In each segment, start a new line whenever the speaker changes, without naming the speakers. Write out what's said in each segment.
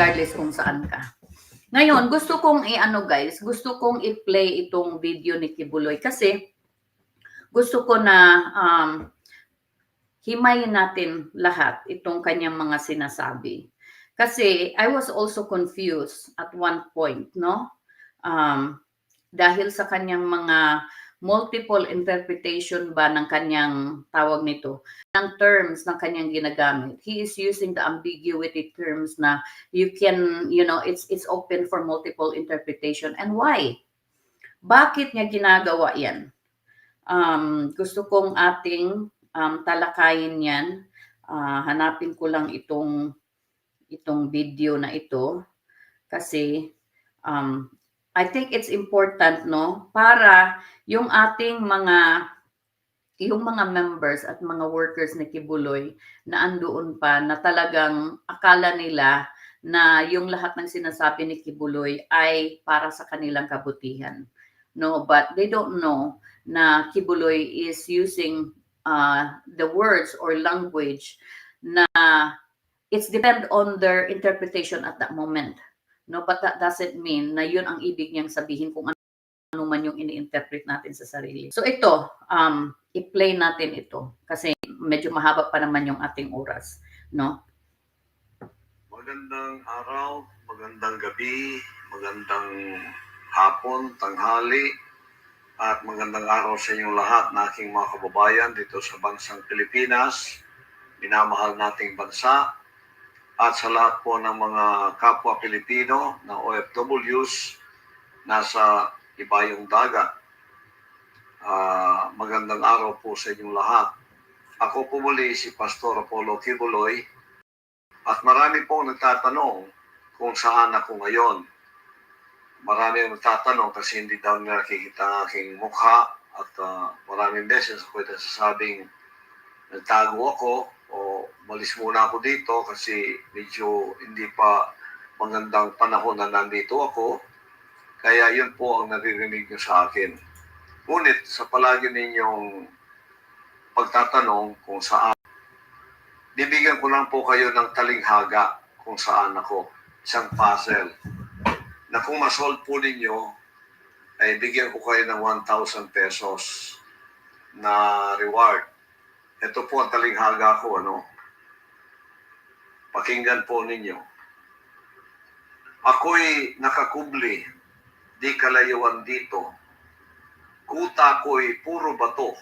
regardless kung saan ka. Ngayon, gusto kong i-ano guys, gusto kong i-play itong video ni Kibuloy kasi gusto ko na um, himayin natin lahat itong kanyang mga sinasabi. Kasi I was also confused at one point, no? Um, dahil sa kanyang mga multiple interpretation ba ng kanyang tawag nito, ng terms ng kanyang ginagamit. He is using the ambiguity terms na you can, you know, it's it's open for multiple interpretation. And why? Bakit niya ginagawa 'yan? Um, gusto kong ating um, talakayin 'yan. Ah, hanapin ko lang itong itong video na ito kasi um, I think it's important no para yung ating mga yung mga members at mga workers ni Kibuloy na andoon pa na talagang akala nila na yung lahat ng sinasabi ni Kibuloy ay para sa kanilang kabutihan. No, but they don't know na Kibuloy is using uh, the words or language na it's depend on their interpretation at that moment. No, but that doesn't mean na yun ang ibig niyang sabihin kung ano, man yung ini-interpret natin sa sarili. So ito, um, i-play natin ito kasi medyo mahaba pa naman yung ating oras, no?
Magandang araw, magandang gabi, magandang hapon, tanghali, at magandang araw sa inyong lahat na aking mga kababayan dito sa bansang Pilipinas, minamahal nating bansa, at sa lahat po ng mga kapwa Pilipino na OFWs nasa ibayong dagat. Ah, magandang araw po sa inyong lahat. Ako po muli si Pastor Apollo Kibuloy at marami pong nagtatanong kung saan ako ngayon. Marami ang nagtatanong kasi hindi daw nakikita ang aking mukha at ah, maraming beses ako ito sasabing nagtago ako o malis muna ako dito kasi medyo hindi pa magandang panahon na nandito ako. Kaya yun po ang naririnig nyo sa akin. Ngunit sa palagi ninyong pagtatanong kung saan bibigyan ko lang po kayo ng talinghaga kung saan ako. Isang puzzle. Na kung masolve po ninyo, ay bigyan ko kayo ng 1,000 pesos na reward. Ito po ang talinghaga ko, ano? Pakinggan po ninyo. Ako'y nakakubli, di kalayuan dito. Kuta ko'y puro bato,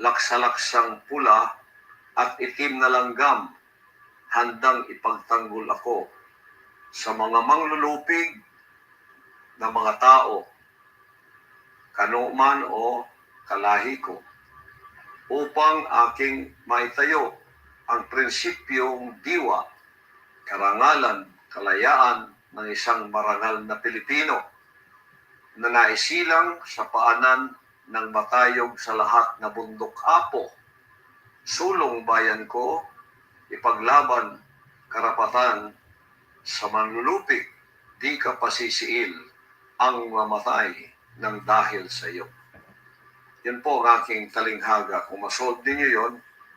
laksalaksang pula at itim na langgam, handang ipagtanggol ako sa mga manglulupig na mga tao, kanuman o kalahi ko, upang aking maitayo ang prinsipyong diwa, karangalan, kalayaan ng isang marangal na Pilipino na naisilang sa paanan ng matayog sa lahat na bundok apo sulong bayan ko, ipaglaban karapatan sa manlulupig, di ka pasisiil ang mamatay ng dahil sa iyo. Yan po ang aking talinghaga. Kung masolve ninyo yon,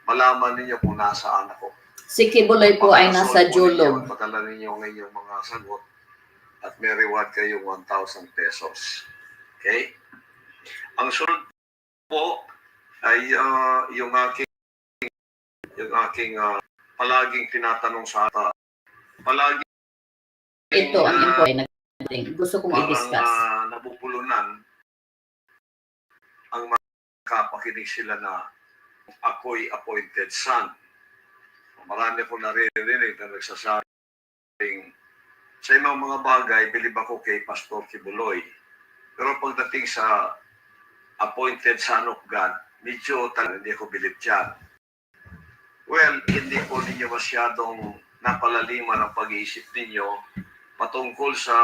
malaman ninyo kung nasaan ako.
Si Kibuloy po ay nasa Julog.
Padala ninyo ang inyong mga sagot at may reward kayong 1,000 pesos. Okay? Ang sunod po ay ah, yung aking yung aking ah, palaging tinatanong sa ata. Palagi
Ito ang important. Gusto kong i-discuss.
ah, nabubulunan mga kapakinig sila na ako'y appointed son. Marami ko naririnig na nagsasabing sa ibang mga bagay, bilib ako kay Pastor Kibuloy. Pero pagdating sa appointed son of God, medyo talaga hindi ako bilib dyan. Well, hindi po ninyo masyadong napalaliman ang pag-iisip ninyo patungkol sa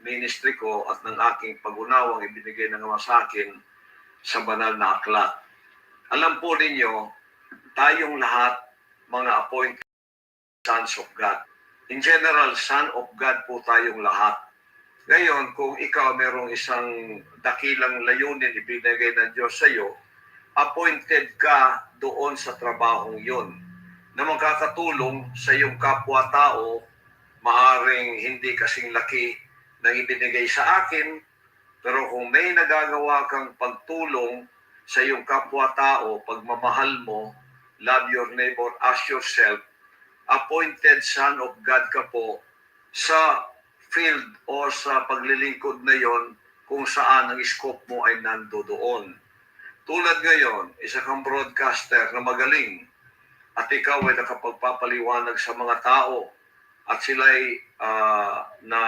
ministry ko at ng aking pag-unawang ibinigay ng Ama sa akin sa banal na aklat. Alam po ninyo, tayong lahat mga appointed sons of God. In general, son of God po tayong lahat. Ngayon, kung ikaw merong isang dakilang layunin ibinigay ng Diyos sa iyo, appointed ka doon sa trabahong yon na magkakatulong sa iyong kapwa-tao maaring hindi kasing laki ng ibinigay sa akin, pero kung may nagagawa kang pagtulong sa iyong kapwa-tao, pagmamahal mo, love your neighbor as yourself, appointed son of God ka po sa field o sa paglilingkod na yon kung saan ang scope mo ay nando doon. Tulad ngayon, isa kang broadcaster na magaling at ikaw ay nakapagpapaliwanag sa mga tao at sila'y ah, na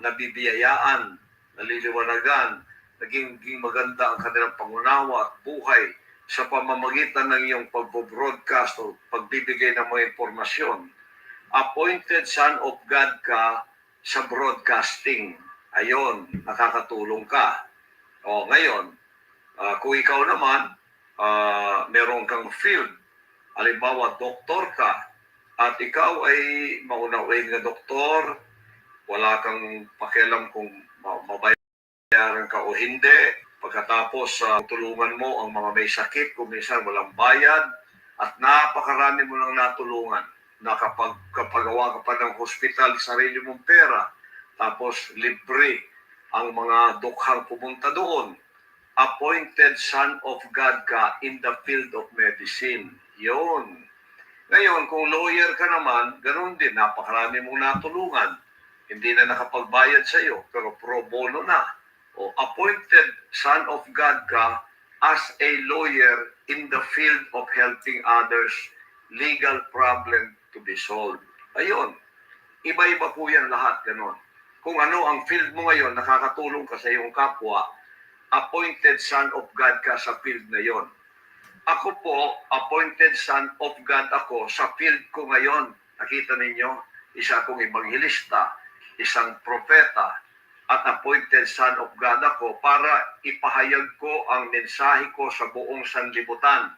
nabibiyayaan, naliliwanagan, naging, naging maganda ang kanilang pangunawa at buhay sa pamamagitan ng iyong pagbo-broadcast o pagbibigay ng mga impormasyon. Appointed son of God ka sa broadcasting. Ayon, nakakatulong ka. O ngayon, ah, kung ikaw naman, ah, meron kang field, halimbawa doktor ka, at ikaw ay maunawing na doktor, wala kang pakialam kung ma- mabayaran ka o hindi, pagkatapos sa tulungan mo ang mga may sakit, kung minsan walang bayad, at napakarami mo nang natulungan. Nakapagpagawa ka pa ng hospital, sarili mong pera, tapos libre ang mga dukhang pumunta doon. Appointed son of God ka in the field of medicine. Yun. Ngayon, kung lawyer ka naman, ganun din, napakarami mong natulungan. Hindi na nakapagbayad sa iyo, pero pro bono na. O appointed son of God ka as a lawyer in the field of helping others, legal problem to be solved. Ayun. Iba-iba po yan lahat, ganun. Kung ano ang field mo ngayon, nakakatulong ka sa iyong kapwa, appointed son of God ka sa field na yon. Ako po, appointed son of God ako sa field ko ngayon. Nakita ninyo, isa akong evangelista, isang propeta, at appointed son of God ako para ipahayag ko ang mensahe ko sa buong sanlibutan.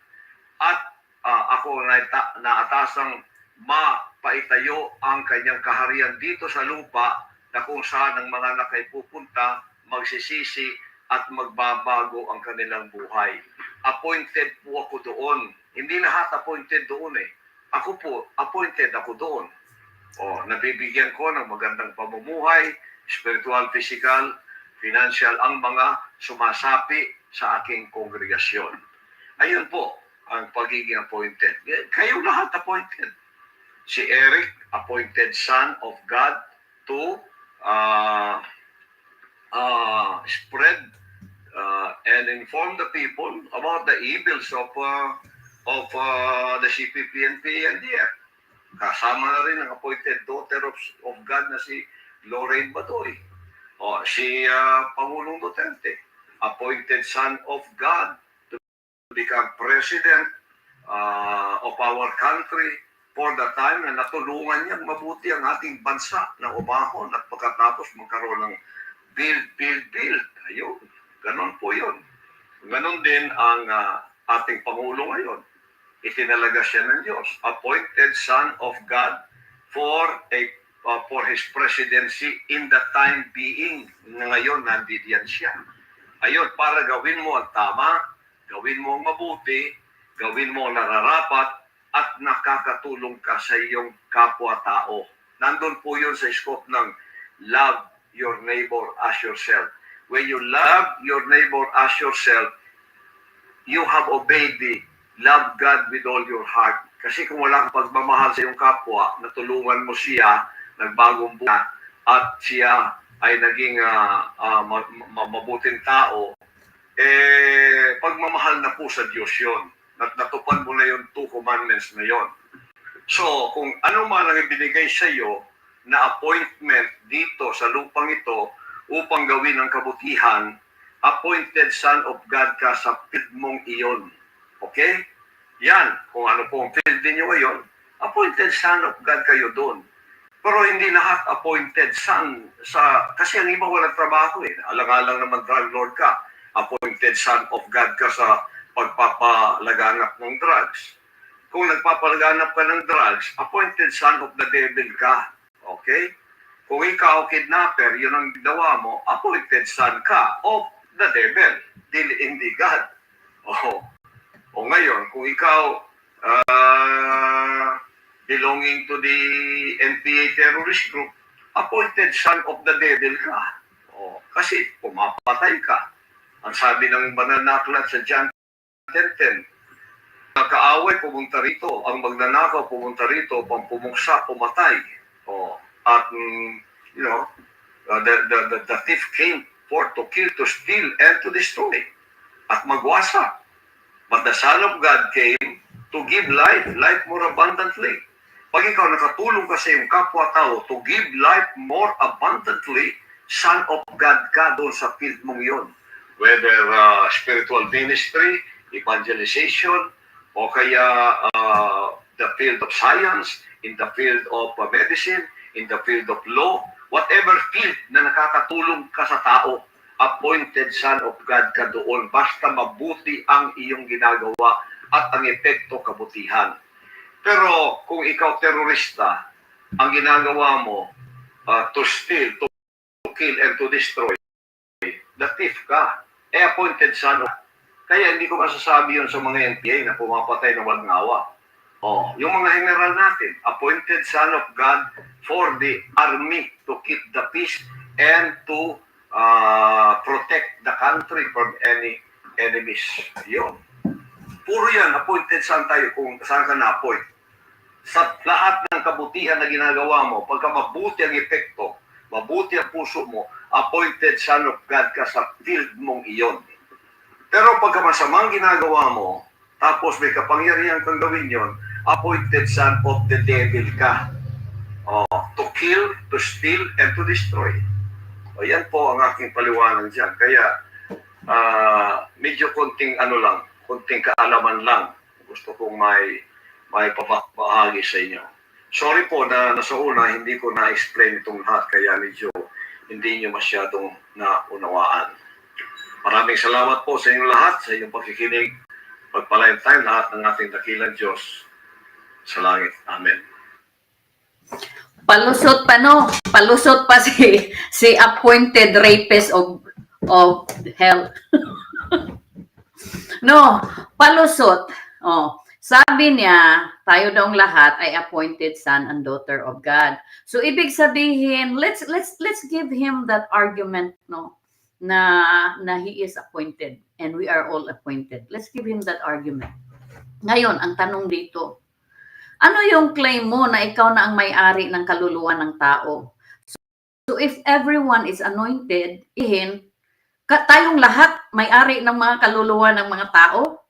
At ah, ako na naatasang mapaitayo ang kanyang kaharian dito sa lupa na kung saan ang mga anak ay pupunta, magsisisi at magbabago ang kanilang buhay. Appointed po ako doon. Hindi lahat appointed doon eh. Ako po, appointed ako doon. O, nabibigyan ko ng magandang pamumuhay, spiritual, physical, financial, ang mga sumasapi sa aking kongregasyon. Ayun po ang pagiging appointed. Kayo lahat appointed. Si Eric, appointed son of God to uh, uh, spread uh, and inform the people about the evils of uh, of uh, the CPP and PNDF. Kasama na rin ang appointed daughter of, of God na si Lorraine Badoy. O, si uh, Pangulong Duterte, appointed son of God to become president uh, of our country for the time na natulungan niyang mabuti ang ating bansa na umahon at pagkatapos magkaroon ng build, build, build. Ayun, ganon po yun. Ganon din ang ah, ating Pangulo ngayon. Itinalaga siya ng Diyos. Appointed Son of God for a uh, for His presidency in the time being. Na ngayon, nandiyan siya. Ayun, para gawin mo ang tama, gawin mo ang mabuti, gawin mo ang nararapat, at nakakatulong ka sa iyong kapwa-tao. Nandun po yun sa scope ng love your neighbor as yourself. When you love your neighbor as yourself, you have obeyed the love God with all your heart. Kasi kung wala kang pagmamahal sa iyong kapwa, natulungan mo siya, nagbagong buhay, at siya ay naging ma- ma- mabuting tao, eh, pagmamahal na po sa Diyos yun. Nat natupad mo na yung two commandments na yon. So, kung ano man ang ibinigay sa iyo na appointment dito sa lupang ito upang gawin ang kabutihan, appointed son of God ka sa field mong iyon. Okay? Yan, kung ano po ang field ninyo ngayon, appointed son of God kayo doon. Pero hindi lahat appointed son sa kasi ang iba walang trabaho eh. Alang-alang naman drug lord ka. Appointed son of God ka sa pagpapalaganap ng drugs. Kung nagpapalaganap ka ng drugs, appointed son of the devil ka. Okay? Kung ikaw kidnapper, yun ang ginawa mo, appointed son ka of the devil, dili hindi God. Oh. O ngayon, kung ikaw ah, belonging to the NPA terrorist group, appointed son of the devil ka. O, kasi pumapatay ka. Ang sabi ng mananaklat sa John 10.10, Nakaaway pumunta rito, ang magnanakaw pumunta rito, pampumuksa, pumatay. O, at, you know, uh, the, the, the, the thief came forth to kill, to steal, and to destroy. At magwasa. But the Son of God came to give life, life more abundantly. Pag ikaw nakatulong ka sa iyong kapwa-tao to give life more abundantly, Son of God ka doon sa field mong yun. Whether uh, spiritual ministry, evangelization, o kaya uh, the field of science, in the field of uh, medicine, in the field of law, whatever field na nakakatulong ka sa tao, appointed son of God ka doon, basta mabuti ang iyong ginagawa at ang epekto kabutihan. Pero kung ikaw terorista, ang ginagawa mo uh, to steal, to kill, and to destroy, the thief ka. Eh, appointed son of kaya hindi ko masasabi yun sa mga NPA na pumapatay ng wagngawa. Oh, yung mga general natin, appointed son of God for the army to keep the peace and to uh, protect the country from any enemies. Yun. Puro yan, appointed son tayo kung saan ka na-appoint. Sa lahat ng kabutihan na ginagawa mo, pagka mabuti ang epekto, mabuti ang puso mo, appointed son of God ka sa field mong iyon. Pero pagka masamang ginagawa mo, tapos may kapangyarihan kang gawin yon, appointed son of the devil ka. Oh, to kill, to steal, and to destroy. O yan po ang aking paliwanag dyan. Kaya, ah, medyo konting ano lang, konting kaalaman lang. Gusto kong may, may pabahagi sa inyo. Sorry po na nasa una, hindi ko na-explain itong lahat, kaya medyo hindi nyo masyadong naunawaan. Maraming salamat po sa inyong lahat, sa inyong pakikinig. Pagpalain tayo lahat ng ating dakilang Diyos sa langit. Amen.
Palusot pa no, palusot pa si si appointed rapist of of hell. no, palusot. Oh, sabi niya, tayo daw lahat ay appointed son and daughter of God. So ibig sabihin, let's let's let's give him that argument no na na he is appointed and we are all appointed. Let's give him that argument. Ngayon, ang tanong dito, ano yung claim mo na ikaw na ang may-ari ng kaluluwa ng tao? So, so if everyone is anointed, ihin, tayong lahat may-ari ng mga kaluluwa ng mga tao?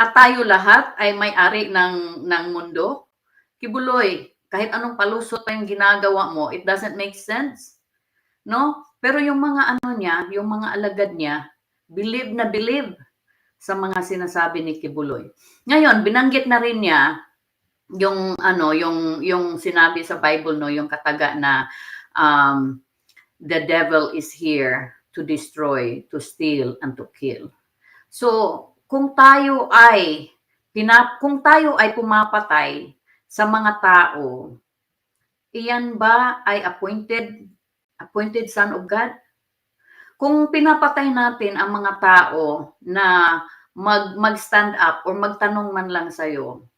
At tayo lahat ay may-ari ng, ng mundo? Kibuloy, kahit anong palusot pa yung ginagawa mo, it doesn't make sense. No? Pero yung mga ano niya, yung mga alagad niya, believe na believe sa mga sinasabi ni Kibuloy. Ngayon, binanggit na rin niya yung ano yung yung sinabi sa Bible no yung kataga na um, the devil is here to destroy to steal and to kill. So kung tayo ay pinap kung tayo ay pumapatay sa mga tao iyan ba ay appointed appointed son of God? Kung pinapatay natin ang mga tao na mag mag-stand up or magtanong man lang sa'yo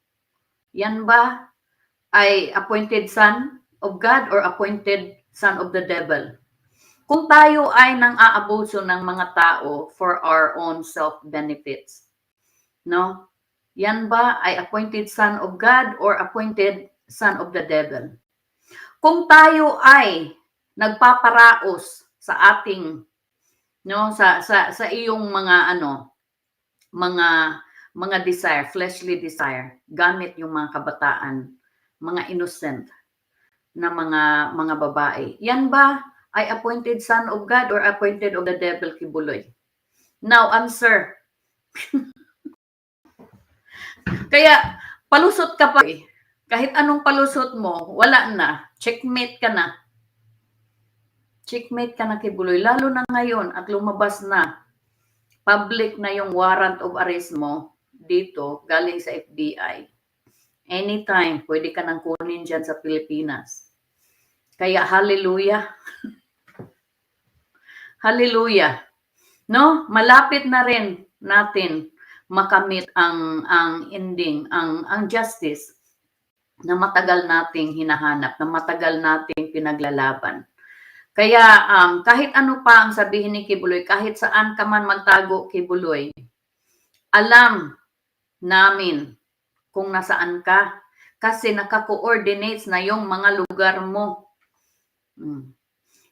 yan ba ay appointed son of God or appointed son of the devil? Kung tayo ay nang aabuso ng mga tao for our own self-benefits, no? Yan ba ay appointed son of God or appointed son of the devil? Kung tayo ay nagpaparaos sa ating no sa sa sa iyong mga ano mga mga desire, fleshly desire, gamit yung mga kabataan, mga innocent na mga mga babae. Yan ba ay appointed son of God or appointed of the devil kibuloy? Now, answer. Kaya, palusot ka pa eh. Kahit anong palusot mo, wala na. Checkmate ka na. Checkmate ka na kibuloy. Lalo na ngayon at lumabas na. Public na yung warrant of arrest mo dito galing sa FBI. Anytime, pwede ka nang kunin dyan sa Pilipinas. Kaya hallelujah. hallelujah. No? Malapit na rin natin makamit ang ang ending, ang ang justice na matagal nating hinahanap, na matagal nating pinaglalaban. Kaya um, kahit ano pa ang sabihin ni Kibuloy, kahit saan ka man magtago, Kibuloy, alam namin kung nasaan ka kasi naka-coordinates na yung mga lugar mo. Mm.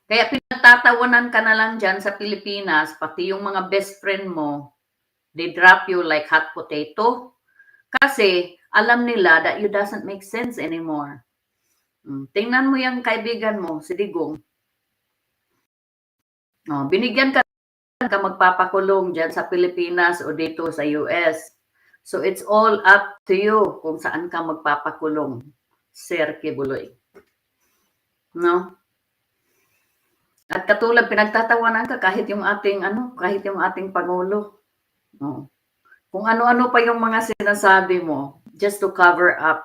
Kaya pinagtatawanan ka na lang dyan sa Pilipinas, pati yung mga best friend mo, they drop you like hot potato. Kasi alam nila that you doesn't make sense anymore. Mm. Tingnan mo yung kaibigan mo, si Digong. Oh, binigyan ka ka magpapakulong dyan sa Pilipinas o dito sa US. So it's all up to you kung saan ka magpapakulong, Sir Kibuloy. No? At katulad pinagtatawanan ka kahit yung ating ano, kahit yung ating pangulo. No. Kung ano-ano pa yung mga sinasabi mo just to cover up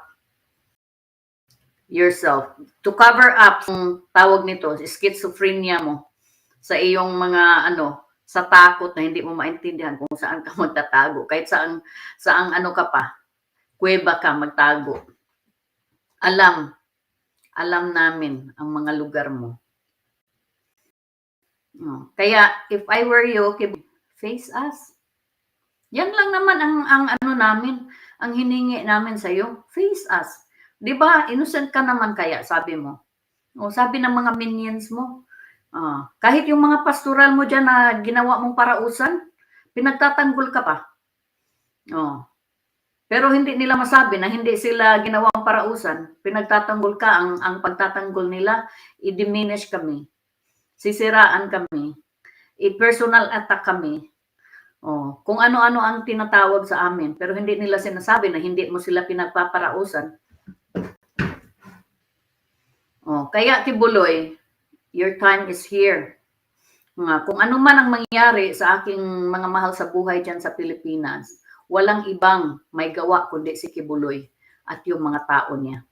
yourself. To cover up yung tawag nito, schizophrenia mo sa iyong mga ano, sa takot na hindi mo maintindihan kung saan ka magtatago. Kahit saan, saan ano ka pa, kuweba ka magtago. Alam, alam namin ang mga lugar mo. No. Kaya, if I were you, face us. Yan lang naman ang, ang ano namin, ang hiningi namin sa iyo, face us. 'Di ba? Innocent ka naman kaya, sabi mo. O sabi ng mga minions mo, Ah, kahit yung mga pastoral mo dyan na ginawa mong parausan, pinagtatanggol ka pa. Oh. Pero hindi nila masabi na hindi sila ginawang parausan. Pinagtatanggol ka. Ang, ang pagtatanggol nila, i-diminish kami. Sisiraan kami. I-personal attack kami. Oh, kung ano-ano ang tinatawag sa amin. Pero hindi nila sinasabi na hindi mo sila pinagpaparausan. Oh, kaya Kibuloy, your time is here. Kung ano man ang mangyari sa aking mga mahal sa buhay dyan sa Pilipinas, walang ibang may gawa kundi si Kibuloy at yung mga tao niya.